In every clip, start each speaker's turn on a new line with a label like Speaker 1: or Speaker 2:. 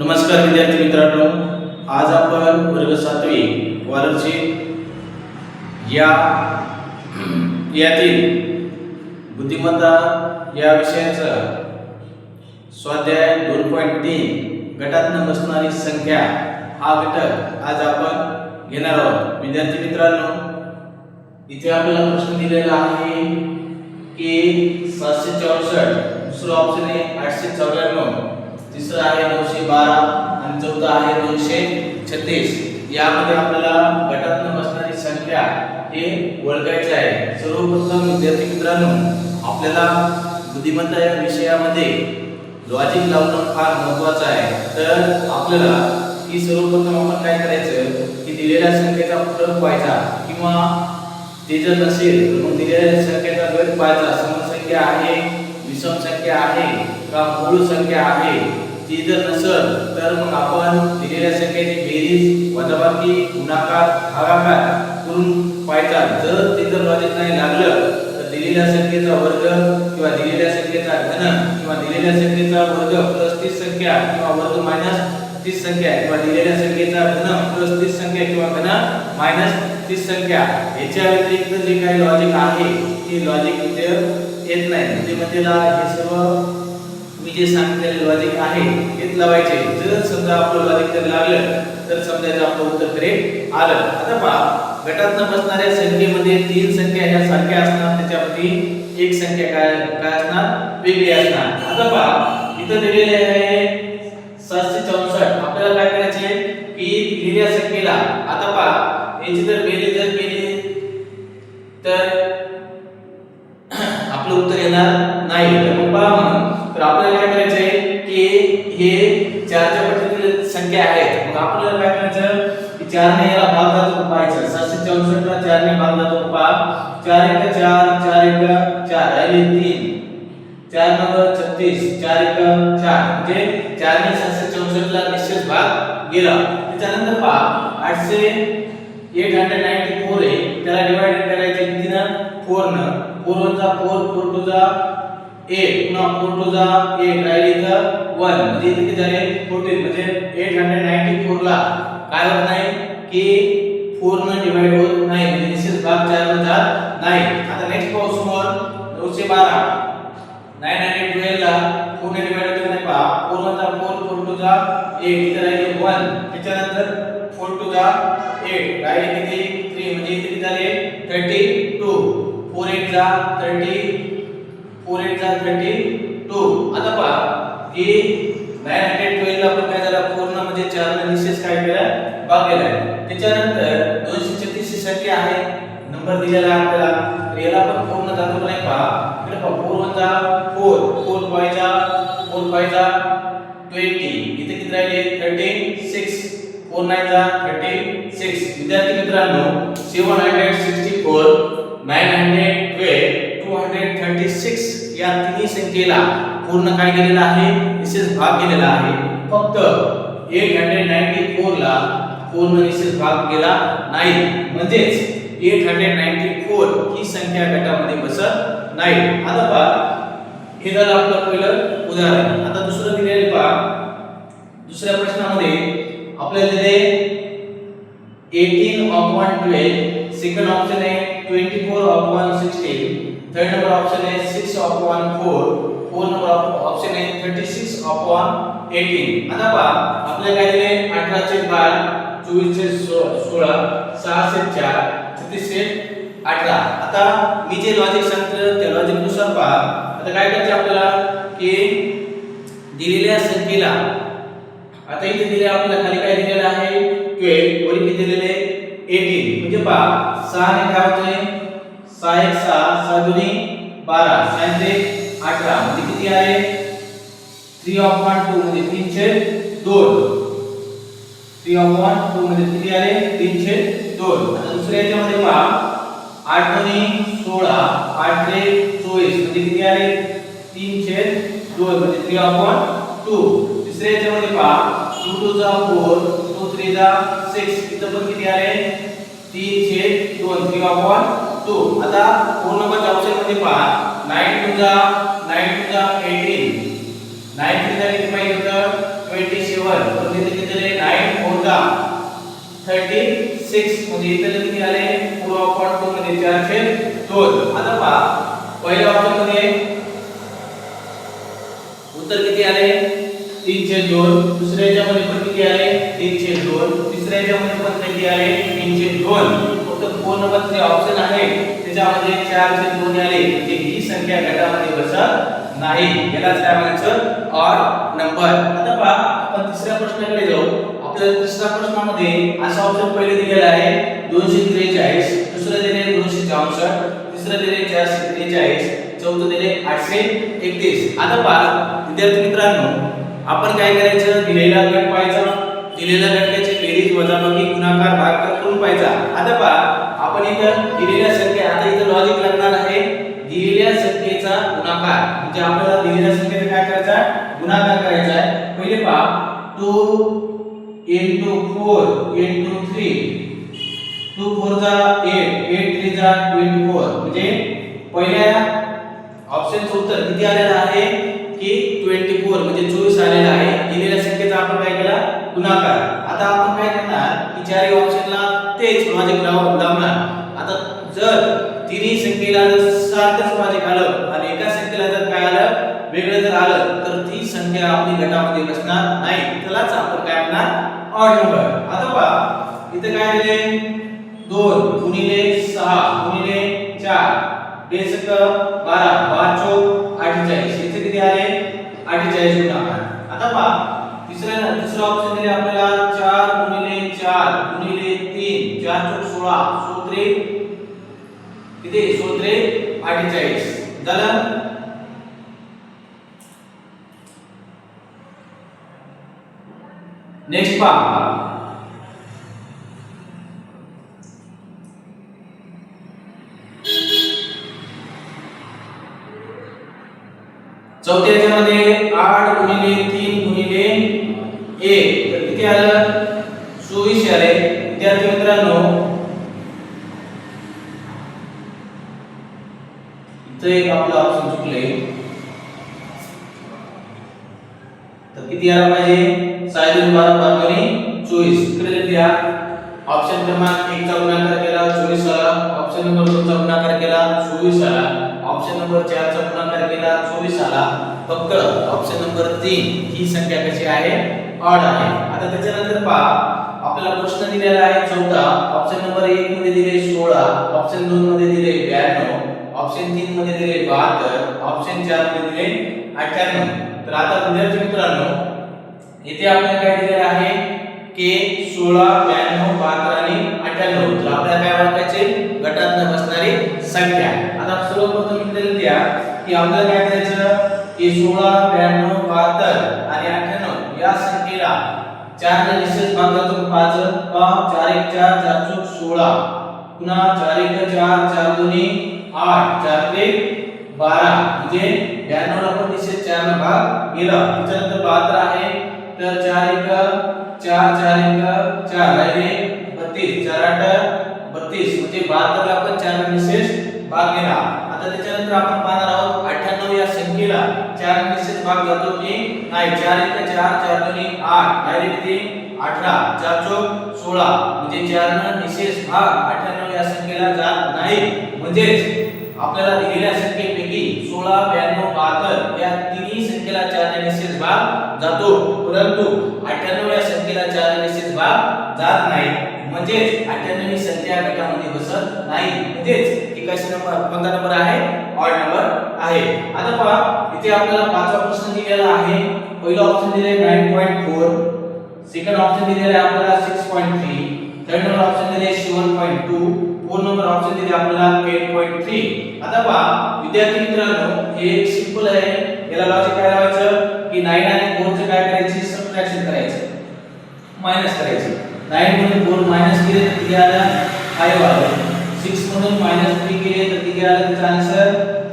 Speaker 1: नमस्कार विद्यार्थी मित्रांनो. आज आपण वर्ग सातवी वार्षिक या यातील बुद्धिमत्ता या विषयाचं स्वाध्याय दोन पॉईंट तीन गटातनं बसणारी संख्या हा घटक आज आपण घेणार आहोत. विद्यार्थी मित्रांनो इथे आपल्याला प्रश्न दिलेला आहे की सातशे चौसष्ट दुसरं ऑप्शन आहे आठशे चौऱ्याण्णव. तिसरं आहे नऊशे बारा आणि चौथं आहे दोनशे छत्तीस. यामध्ये आपल्याला गटातून बसणारी संख्या हे ओळखायचं आहे. सर्वप्रथम विद्यार्थी मित्रांनो आपल्याला बुद्धिमत्ता या विषयामध्ये लॉजिक लावणं फार महत्वाचं आहे. तर आपल्याला की सर्वप्रथम आपण काय करायचं? की दिलेल्या संख्येचा फरक पाहायचा किंवा ते जर नसेल तर मग दिलेल्या संख्येचा गट पाहायचा. समसंख्या आहे विषम संख्या आहे का मूळ संख्या आहे? ती जर नसेल तर मग आपण दिलेल्या संख्येची बेरीज वजाबाकी गुणाकार भागाकार करून पाहायचा. जर ते जर लॉजिक नाही लागलं तर दिलेल्या संख्येचा वर्ग किंवा दिलेल्या संख्येचा घन किंवा दिलेल्या संख्येचा वर्ग प्लस तीस संख्या किंवा वर्ग मायनस तीस संख्या किंवा दिलेल्या संख्येचा घन प्लस तीस संख्या किंवा घन मायनस तीस संख्या. याच्या व्यतिरिक्त जे काही लॉजिक आहे ते लॉजिक इथे येत नाही. म्हणजे म्हणजेला हे सर्व मी जे सांगितलेले लॉजिक आहे तेच लावायचे. जर समजा आपलं लॉजिक जर लागलं तर समजायचं आपलं उत्तर करेक्ट आलं. आता पहा न बसणाऱ्या संख्येमध्ये तीन संख्या ह्या सारख्या असणार त्याच्यामध्ये एक संख्या काय काय असणार? वेगळी असणार. आता पहा इथं दिलेले आहे भाग जातो पाहायचं सातशे चौसष्ट ला चारने भाग जातो पहा चार एक चार चार एक चार. राहिले तीन. चार नंबर छत्तीस चार एक चार. म्हणजे चारने सातशे चौसष्ट ला निश्चित भाग गेला. त्याच्यानंतर पहा आठशे एट हंड्रेड नाईन्टी फोर आहे. त्याला डिवाइड करायचे तीन फोर न. Four one four four two जा एट पुन्हा फोर टू एट राहिली इथं वन म्हणजे किती झाले? फोर्टीन म्हणजे एट हंड्रेड नाईन्टी फोर ला. काय होत नाही? की फोर न डिवाइड होत नाही. म्हणजे निश्चित भाग चार न जात नाही. आता नेक्स्ट पाहू समोर नऊशे बारा. नाईन हंड्रेड ट्वेल्व ला फोर ने डिवाइड होते नाही पहा. फोर वन जा फोर फोर टू जा एट इथे राहिले वन त्याच्यानंतर फोर टू जा एट राहिले किती? थ्री म्हणजे इथे किती झाले? थर्टी टू फोर एट जा थर्टी फोर एट जा थर्टी टू आता पहा की नाईन हंड्रेड ट्वेल्व ला आपण काय झालं? पूर्ण म्हणजे चार ने काय केलं. भाग केलाय त्याच्यानंतर दोनशे छत्तीस ही संख्या आहे. नंबर दिलेला आहे आपल्याला. तर याला पण पूर्ण जातो, नाही पहा इकडे पहा फोर वन जा फोर फोर फाय जा फोर फाय जा ट्वेंटी इथे किती राहिले? थर्टी सिक्स फोर नाईन जा थर्टी सिक्स विद्यार्थी मित्रांनो seven hundred sixty four nine hundred twelve two hundred thirty six या तिन्ही संख्येला पूर्ण काय केलेला आहे? निश्चित भाग केलेला आहे. फक्त एट हंड्रेड नाईन्टी फोर ला पूर्ण निश्चित भाग गेला नाही. म्हणजेच एट हंड्रेड नाईन्टी फोर ही संख्या गटामध्ये बसत नाही. आता पहा हे झालं आपलं पहिलं उदाहरण. आता दुसरं दिलेलं पहा. दुसऱ्या प्रश्नामध्ये आपल्याला दिले 18 upon 12 सेकंड ऑप्शन आहे 24 upon 16 थर्ड नंबर ऑप्शन आहे 6 upon 4 fourth नंबर ऑप्शन आहे 36 upon 18 आता पहा आपल्याला काय दिले 18 चे 12 24 चे 16 6 चे 4 36 चे 18 आता मी जे लॉजिक सांगितलं त्या लॉजिक पहा. आता काय करायचं आपल्याला? की दिलेल्या संख्येला आता इथे दिले आपल्याला खाली काय दिलेलं आहे? 12 वर किती दिलेले 18 म्हणजे पहा सहा ने काय होतंय? 6 एक 6 6 दुनी 12 6 ते 18 म्हणजे किती आहे? 3 upon 2 म्हणजे तीनशे दोन. 2 3 upon 2 म्हणजे किती आले? 3 छेद 2 आता दुसऱ्या याच्यामध्ये पहा 8 दुनी 16 8 ते 24 म्हणजे किती आले? 3 छेद 2 म्हणजे 3 upon 2 तिसऱ्या याच्यामध्ये पहा 2 2 जा 4 2 3 जा 6 इथं पण किती आले? 3 छेद 2 आता फोन नंबरच्या ऑप्शनमध्ये पहा 9 2 जा 9 2 जा 18 9 3 जा किती पाहिजे होतं? 27 सेवन परत इथे किती झाले वजा थर्टी सिक्स म्हणजे इथे किती आले फोर अपॉन टू मध्ये चारशे दोन. आता पहा. पहिल्या ऑप्शनमध्ये उत्तर किती आले? तीनशे दोन. दुसऱ्या याच्यामध्ये पण किती आले? तीनशे दोन. तिसऱ्या याच्यामध्ये पण किती आले? तीनशे दोन. फक्त पूर्ण नंबर जे ऑप्शन आहे. त्याच्यामध्ये चारशे दोन आले. म्हणजे ही संख्या गटामध्ये बसत नाही. यालाच काय म्हणायचं? ऑड नंबर आता पहा. आपण तिसऱ्या प्रश्नाकडे जाऊ. तर तिसऱ्या प्रश्नामध्ये असा ऑप्शन पहिले दिलेला आहे दोनशे त्रेचाळीस दुसरं दिले दोनशे चौसष्ट तिसरं दिले चारशे त्रेचाळीस चौथं दिले आठशे एकतीस. आता पहा विद्यार्थी मित्रांनो आपण काय करायचं? दिलेला गट पाहायचा दिलेल्या घटकाची बेरीज वजाबाकी गुणाकार भागाकार करून पाहायचा. आता पहा आपण इथं दिलेल्या संख्या आता इथं लॉजिक लागणार आहे. दिलेल्या संख्येचा गुणाकार म्हणजे आपल्याला दिलेल्या संख्येचा काय करायचा गुणाकार करायचा आहे. पहिले पहा टू into 4 into 3 2 4 जा 8 8 3 जा 24 म्हणजे पहिल्या ऑप्शनचं उत्तर किती आलेलं आहे? की 24 म्हणजे 24 आलेलं आहे. दिलेल्या संख्येचा आपण काय केला? गुणाकार. आता आपण काय करणार? की चारही ऑप्शनला तेच लॉजिक लावणार. आता जर तिन्ही संख्येला जर सारखंच लॉजिक आलं आणि एका संख्येला जर काय आलं? वेगळं जर आलं तर ती संख्या आपली गटामध्ये बसणार नाही. त्यालाच आपण काय म्हणणार? ऑड नंबर आता पहा इथे काय दिले 2 गुणिले 6 गुणिले 4 बेसक 12 12 चौक 48 इथे किती आले? 48 गुणाकार आता पहा तिसऱ्या दुसरा ऑप्शन दिले आपल्याला 4 गुणिले 4 गुणिले 3 4 चौक 16 सूत्रे. किती? सूत्रे 48 झालं? नेक्स्ट पहा चौथ्या याच्यामध्ये आठ गुणिले तीन गुणिले एक. तर किती आलं? चोवीस आले. विद्यार्थी मित्रांनो इथं एक आपलं ऑप्शन चुकले तर किती आला पाहिजे? सायदून बारा बारा चोवीस. इकडे घ्या ऑप्शन क्रमांक एक चा गुणाकार केला चोवीस आला. ऑप्शन नंबर दोन चा गुणाकार केला चोवीस आला. ऑप्शन नंबर चार चा गुणाकार केला चोवीस आला. फक्त ऑप्शन नंबर तीन ही संख्या कशी आहे? ऑड आहे. आता त्याच्यानंतर पहा. आपल्याला प्रश्न दिलेला आहे चौथा ऑप्शन नंबर एक मध्ये दिले सोळा. ऑप्शन दोन मध्ये दिले ब्याण्णव. ऑप्शन तीन मध्ये दिले बहात्तर. ऑप्शन चारमध्ये दिले अठ्ठ्याण्णव. तर आता विद्यार्थी मित्रांनो इथे आपल्याला काय दिलेलं आहे? के सोळा ब्याण्णव बहात्तर आणि अठ्ठ्याण्णव. तर आपल्याला काय ओळखायचे? गटात बसणारी संख्या. आता सर्वप्रथम इथे द्या. की आपल्याला काय द्यायचं की सोळा ब्याण्णव बहात्तर आणि अठ्ठ्याण्णव. या संख्येला चार ने निश्चित भागातून पाच पाच चार एक चार चार चौक सोळा. पुन्हा चार एक चार चार दोन्ही आठ. चार ते बारा. म्हणजे ब्याण्णव ला पण निश्चित चार भाग गेला त्याच्यानंतर बहात्तर आहे. तर चार एक चार चार एक चार राहिले बत्तीस चार आठ बत्तीस म्हणजे बहात्तर ला पण चार ने भाग गेला आता त्याच्यानंतर आपण पाहणार आहोत अठ्ठ्याण्णव या संख्येला चार ने भाग जातो की नाही? चार एक चार चार दोन आठ. डायरेक्ट किती? अठरा. चार चौक सोळा. म्हणजे चार निशेष भाग अठ्ठ्याण्णव या संख्येला जात नाही म्हणजेच आपल्याला दिलेल्या संख्येपैकी सोळा ब्याण्णव बहात्तर या तीन संख्येला चार ने निशेष भाग जातो. परंतु अठ्ठ्याण्णव या संख्येला चार ने निशेष भाग जात नाही. म्हणजेच अठ्ठ्याण्णव ही संख्या गटामध्ये बसत नाही. म्हणजेच ती कशी नंबर कोणता नंबर आहे? ऑड नंबर आहे. आता पहा इथे आपल्याला पाचवा प्रश्न दिलेला आहे. पहिला ऑप्शन दिले 9.4 सेकंड ऑप्शन दिलेला आहे आपल्याला 6.3 थर्ड नंबर ऑप्शन दिले 7.2 फोर नंबर ऑप्शन दिले आपल्याला 8.3 आता पहा विद्यार्थी मित्रांनो हे एक सिंपल आहे. त्याला लॉजिक काय लावायचं? की 9 आणि 4 चे काय करायचे? सबट्रॅक्शन करायचं. मायनस करायचे. 9 मधून 4 मायनस केले तर किती आलं? 5 आलं. 6 मधून मायनस 3 केले तर किती आलं? त्याचा आन्सर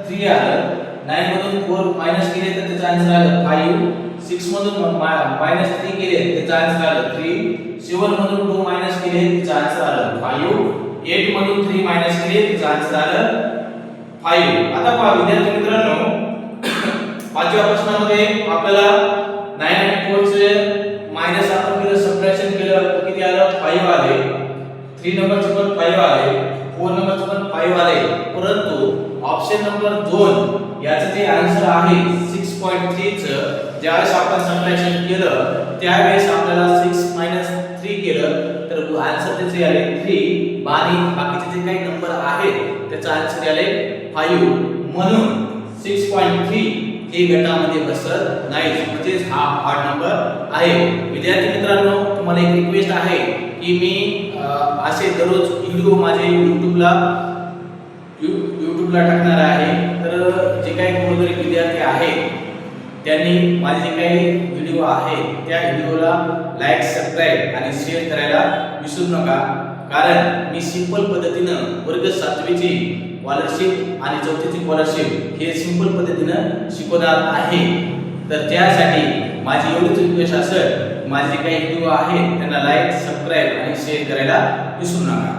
Speaker 1: 3 आलं. 9 मधून 4 मायनस केले तर त्याचा आन्सर आलं 5 6 मधून मायनस 3 केले त्याचा आन्सर आलं 3 7 मधून 2 मायनस केले त्याचा आन्सर आलं 5 8 मधून 3 मायनस केले त्याचा आन्सर आलं 5 आता पहा विद्यार्थी मित्रांनो पाचव्या प्रश्नामध्ये आपल्याला नाईन आणि 4 चे मायनस आपण केलं सबट्रॅक्शन केलं तर किती आलं? फाईव्ह आले. थ्री नंबरचे पण फाईव्ह आले. फोर नंबरचे पण फाईव्ह आले. परंतु ऑप्शन नंबर दोन याचं जे आन्सर आहे सिक्स पॉईंट थ्रीचं ज्यावेळेस आपण सबट्रॅक्शन केलं त्यावेळेस आपल्याला 6 3 केलं. तर आन्सर त्याचे आले थ्री आणि बाकीचे जे काही नंबर आहेत त्याचा आन्सर आले फाईव्ह म्हणून 6.3 ती गटामध्ये बसत नाही म्हणजे हा पार्ट नंबर आहे. विद्यार्थी मित्रांनो तुम्हाला एक रिक्वेस्ट आहे की मी असे दररोज व्हिडिओ माझे युट्यूबला युट्यूबला टाकणार आहे. तर जे काही कोणतरी विद्यार्थी आहेत त्यांनी माझे जे काही व्हिडिओ आहे त्या व्हिडिओला लाईक सबस्क्राईब आणि शेअर करायला विसरू नका. कारण मी सिंपल पद्धतीनं वर्ग सातवीची स्कॉलरशिप आणि चौथीची स्कॉलरशिप हे सिंपल पद्धतीनं शिकवणार आहे. तर त्यासाठी माझी एवढीच रिक्वेस्ट असेल माझे काही व्हिडिओ आहेत त्यांना लाईक सबस्क्राईब आणि शेअर करायला विसरू नका.